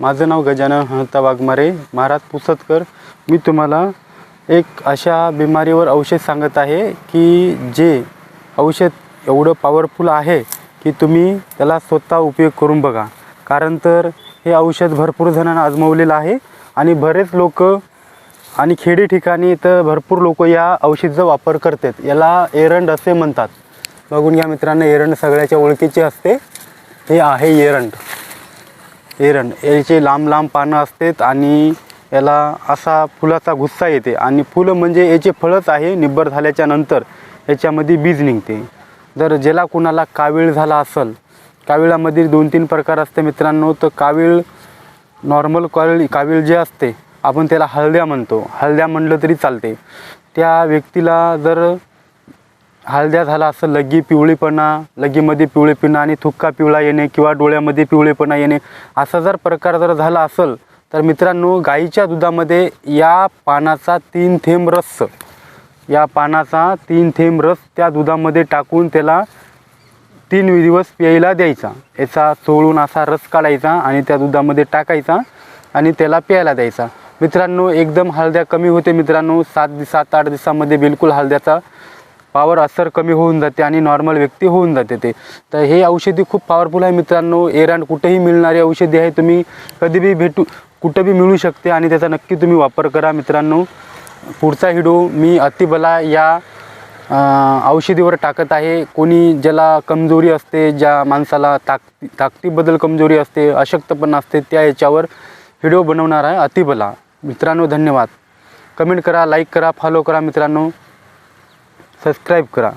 माझं नाव गजानन हंता वाघमारे महाराज पुसतकर. मी तुम्हाला एक अशा बिमारीवर औषध सांगत आहे की जे औषध एवढं पॉवरफुल आहे की तुम्ही त्याला स्वतः उपयोग करून बघा. कारण तर हे औषध भरपूर जणांना आजमवलेलं आहे आणि बरेच लोक आणि खेडी ठिकाणी तर भरपूर लोक या औषधाचा वापर करतात. याला एरंड असे म्हणतात. बघून घ्या मित्रांनो एरंड सगळ्याच्या ओळखीचे असते. हे आहे एरंड. एरण याचे लांब लांब पानं असतात आणि याला असा फुलाचा गुस्सा येते. आणि फुलं म्हणजे याचे फळच आहे निब्बर झाल्याच्यानंतर याच्यामध्ये बीज निघते. जर ज्याला कुणाला कावीळ झाला असेल काविळामध्ये दोन तीन प्रकार असते मित्रांनो तर कावीळ नॉर्मल कावीळ कावीळ जे असते आपण त्याला हळद्या म्हणतो. हळद्या म्हणलं तरी चालते. त्या व्यक्तीला जर हळद्या झाला असं लगी पिवळीपणा लगीमध्ये पिवळेपणा आणि थुक्का पिवळा येणे किंवा डोळ्यामध्ये पिवळेपणा येणे असा जर प्रकार जर झाला असेल तर मित्रांनो गाईच्या दुधामध्ये या पानाचा तीन थेंब रस या पानाचा तीन थेंब रस त्या दुधामध्ये टाकून त्याला तीन दिवस प्यायला द्यायचा. याचा चोळून असा रस काढायचा आणि त्या दुधामध्ये टाकायचा आणि त्याला प्यायला द्यायचा. मित्रांनो एकदम हळद्या कमी होते मित्रांनो. सात दि सात आठ दिवसामध्ये बिलकुल हळद्याचा पावर असर कमी होऊन जाते आणि नॉर्मल व्यक्ती होऊन जाते ते. तर हे औषधी खूप पॉवरफुल आहे मित्रांनो. एरांड कुठेही मिळणारी औषधी आहे. तुम्ही कधीबी भेटू कुठं बी मिळू शकते आणि त्याचा नक्की तुम्ही वापर करा मित्रांनो. पुढचा हिडो मी अतिबला या औषधीवर टाकत आहे. कोणी ज्याला कमजोरी असते ज्या माणसाला ताक ताकदीबद्दल कमजोरी असते अशक्तपणा असते त्या याच्यावर व्हिडिओ बनवणार आहे अतिबला. मित्रांनो धन्यवाद. कमेंट करा लाईक करा फॉलो करा मित्रांनो. सबस्क्राईब करा.